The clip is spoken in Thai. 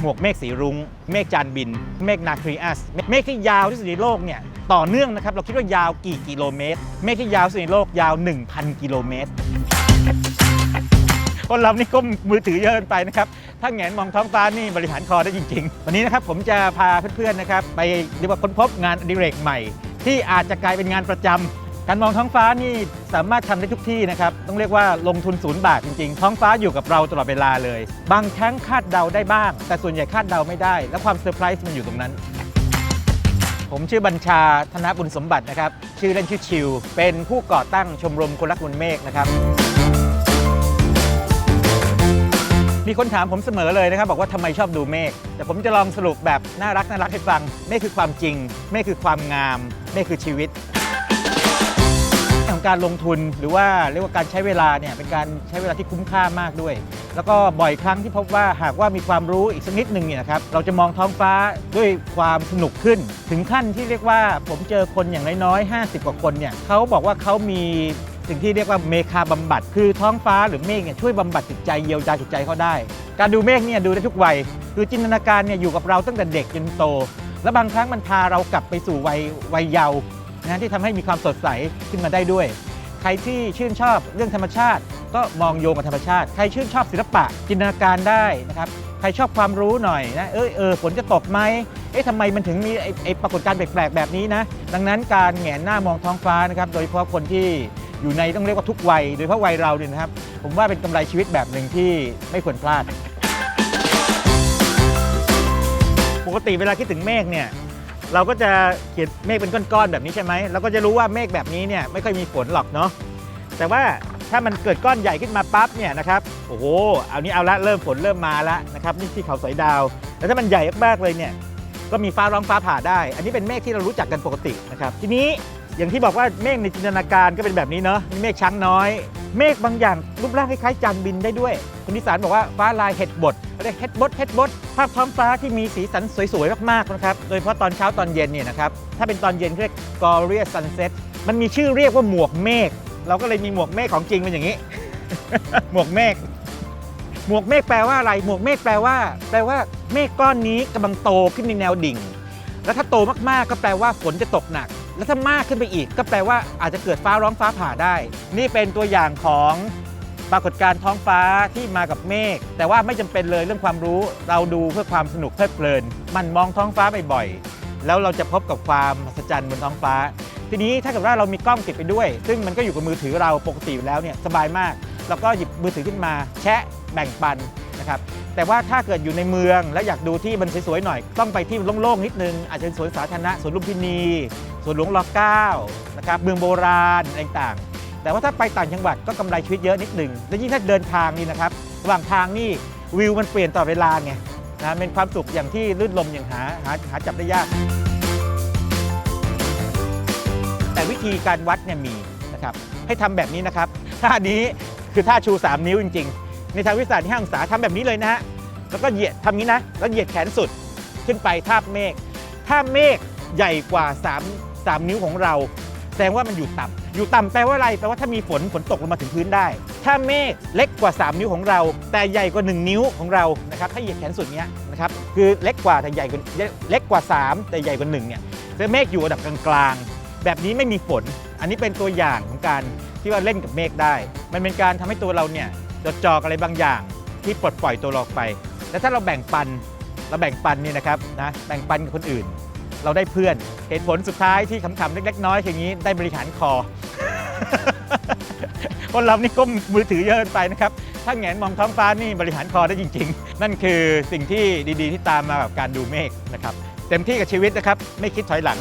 หมวกเมฆสีรุง้ง เมฆจานบิน เมฆนาครีอัส เมฆที่ยาวที่สุดในโลกเนี่ยต่อเนื่องนะครับ เราคิดว่ายาวกี่กิโลเมตร เมฆที่ยาวที่สุดในโลกยาว 1,000 กิโลเมตร คนเรานี่ก้มมือถือเยอะเกินไปนะครับ ถ้าแงนมองท้องฟ้านี่บริหารคอได้จริง ๆ วันนี้นะครับผมจะพาเพื่อนๆนะครับ ไปเรียกว่าค้นพบงานอดิเรกใหม่ ที่อาจจะกลายเป็นงานประจำ การมองท้องฟ้านี่สามารถทำได้ทุกที่นะครับ ต้องเรียกว่าลงทุนศูนย์บาทจริงๆ ท้องฟ้าอยู่กับเราตลอดเวลาเลย บางครั้งคาดเดาได้บ้าง แต่ส่วนใหญ่คาดเดาไม่ได้ และความเซอร์ไพรส์มันอยู่ตรงนั้น ผมชื่อบัญชาธนบุญสมบัตินะครับ ชื่อเล่นชื่อชิว เป็นผู้ก่อตั้งชมรมคนรักบนเมฆนะครับ มีคนถามผมเสมอเลยนะครับ บอกว่าทำไมชอบดูเมฆ แต่ผมจะลองสรุปแบบน่ารักน่ารักให้ฟัง เมฆคือความจริง เมฆคือความงาม เมฆคือชีวิต ของการลงทุนหรือว่าเรียกว่าการใช้เวลาเนี่ยเป็นการใช้เวลาที่คุ้มค่ามากด้วย แล้วก็บ่อยครั้งที่พบว่าหากว่ามีความรู้อีกสักนิดหนึ่งเนี่ยนะครับเราจะมองท้องฟ้าด้วยความสนุกขึ้น ถึงขั้นที่เรียกว่าผมเจอคนอย่างน้อยๆ50 กว่าคนเนี่ยเขาบอกว่าเขามีสิ่งที่เรียกว่าเมคาบำบัด คือท้องฟ้าหรือเมฆเนี่ยช่วยบำบัดจิตใจเยียวยาจิตใจเขาได้ การดูเมฆเนี่ยดูได้ทุกวัย คือจินตนาการเนี่ยอยู่กับเราตั้งแต่เด็กจนโต และบางครั้งมันพาเรากลับไปสู่วัยวัยเยาว์ นะที่ทำให้มีความสดใสขึ้นมาได้ด้วย ใครที่ชื่นชอบเรื่องธรรมชาติ ก็มองโยงกับธรรมชาติ ใครชื่นชอบศิลปะจินตนาการได้นะครับใครชอบความรู้หน่อยนะเอยเออฝนจะตกไหมเอ๊ะทำไมมันถึงมีไอ้ไอ้ปรากฏการณ์แปลกๆแบบนี้นะดังนั้นการแหงนหน้ามองท้องฟ้านะครับโดยเฉพาะคนที่อยู่ในต้องเรียกว่าทุกวัย โดยเฉพาะวัยเราเนี่ยนะครับ ผมว่าเป็นกำไรชีวิตแบบหนึ่งที่ไม่ควรพลาด ปกติเวลาคิดถึงเมฆเนี่ย เราก็จะเขียนเมฆเป็นก้อนๆแบบนี้ใช่ไหมเราก็จะรู้ว่าเมฆแบบนี้เนี่ยไม่ค่อยมีฝนหรอกเนาะแต่ว่าถ้ามันเกิดก้อนใหญ่ขึ้นมาปั๊บเนี่ยนะครับโอ้โหเอานี้เอาละเริ่มฝนเริ่มมาแล้วนะครับนี่ที่เขาสอยดาวแล้วถ้ามันใหญ่มากๆเลยเนี่ยก็มีฟ้าร้องฟ้าผ่าได้ อันนี้เป็นเมฆที่เรารู้จักกันปกตินะครับทีนี้อย่างที่บอกว่าเมฆในจินตนาการก็เป็นแบบนี้เนาะมีเมฆช้างน้อย เมฆบางอย่างรูปร่างคล้ายๆจานบินได้ด้วยคุณนิสานบอกว่าฟ้าลายเห็ดบดเรียกเห็ดบดเห็ดบดภาพท้องฟ้าที่มีสีสันสวยๆมากๆนะครับโดยเฉพาะตอนเช้าตอนเย็นเนี่ยนะครับถ้าเป็นตอนเย็นเรียก glorious sunset มันมีชื่อเรียกว่าหมวกเมฆเราก็เลยมีหมวกเมฆของจริงเป็นอย่างนี้ หมวกเมฆหมวกเมฆแปลว่าอะไร หมวกเมฆแปลว่า แปลว่าเมฆก้อนนี้กำลังโตขึ้นในแนวดิ่ง แล้วถ้าโตมากๆก็แปลว่าฝนจะตกหนัก แล้วถ้ามากขึ้นไปอีก ก็แปลว่าอาจจะเกิดฟ้าร้องฟ้าผ่าได้ นี่เป็นตัวอย่างของปรากฏการณ์ท้องฟ้าที่มากับเมฆแต่ว่าไม่จำเป็นเลยเรื่องความรู้ เราดูเพื่อความสนุกเพลิดเพลิน มันมองท้องฟ้าบ่อยๆแล้วเราจะพบกับความมหัศจรรย์บนท้องฟ้า ทีนี้ถ้าเกิดว่าเรามีกล้องติดไปด้วย ซึ่งมันก็อยู่กับมือถือเราปกติอยู่แล้วเนี่ยสบายมากเราก็หยิบมือถือขึ้นมา แชะแบ่งปัน นะครับแต่ว่าถ้าเกิดอยู่ในเมือง แล้วอยากดูที่มันสวยๆหน่อย ต้องไปที่โล่งๆนิดนึง อาจจะเป็นสวนสาธารณะสวนลุมพินีสวนหลวงรอเก้านะครับเมืองโบราณอะไรต่างๆ แต่ว่าถ้าไปต่างจังหวัดก็กำไรชีวิตเยอะนิดนึงและยิ่งถ้าเดินทางนี่นะครับระหว่างทางนี่วิวมันเปลี่ยนต่อดเวลาไงนะเป็นความสุขอย่างที่ลื่นลมอย่างหาหาหาจับได้ยาก แต่วิธีการวัดเนี่ยมีนะครับให้ทำแบบนี้นะครับท่านี้คือท่าชู 3 นิ้วจริง ๆ ในทางวิทยาศาสตร์ที่ห้าองศาทำแบบนี้เลยนะฮะแล้วก็เหยียดทำนี้นะ แล้วเหยียดแขนสุดขึ้นไปทาบเมฆถ้าเมฆใหญ่กว่า 3 3 นิ้วของเรา แสดงว่ามันอยู่ต่ำอยู่ต่ำแปลว่าอะไรแปลว่าถ้ามีฝนฝนตกลงมาถึงพื้นได้ ถ้าเมฆเล็กกว่า 3 นิ้วของเรา แต่ใหญ่กว่า 1 นิ้วของเรานะครับถ้าเหยียดแขนสุดเนี้ยนะครับคือเล็กกว่าแต่ใหญ่กว่าเล็กกว่า 3 แต่ใหญ่กว่า1เนี่ยแสดงเมฆอยู่ระดับกลางๆแบบนี้ไม่มีฝน อันนี้เป็นตัวอย่างของการที่ว่าเล่นกับเมฆได้ มันเป็นการทำให้ตัวเราเนี่ย จดจ่อกอะไรบางอย่างที่ปลดปล่อยตัวเราไป และถ้าเราแบ่งปันเราแบ่งปันนี่นะครับนะแบ่งปันกับคนอื่น เราได้เพื่อนเหตุผลสุดท้ายที่ขำๆเล็กๆน้อยๆอย่างนี้ได้บริหารคอ คนเรานี่ก้มมือถือเยอะเกินไปนะครับถ้าแงนมองท้องฟ้านี่บริหารคอได้จริง ๆ นั่นคือสิ่งที่ดีๆ ที่ตามมากับการดูเมฆนะครับ เต็มที่กับชีวิตนะครับ ไม่คิดถอยหลัง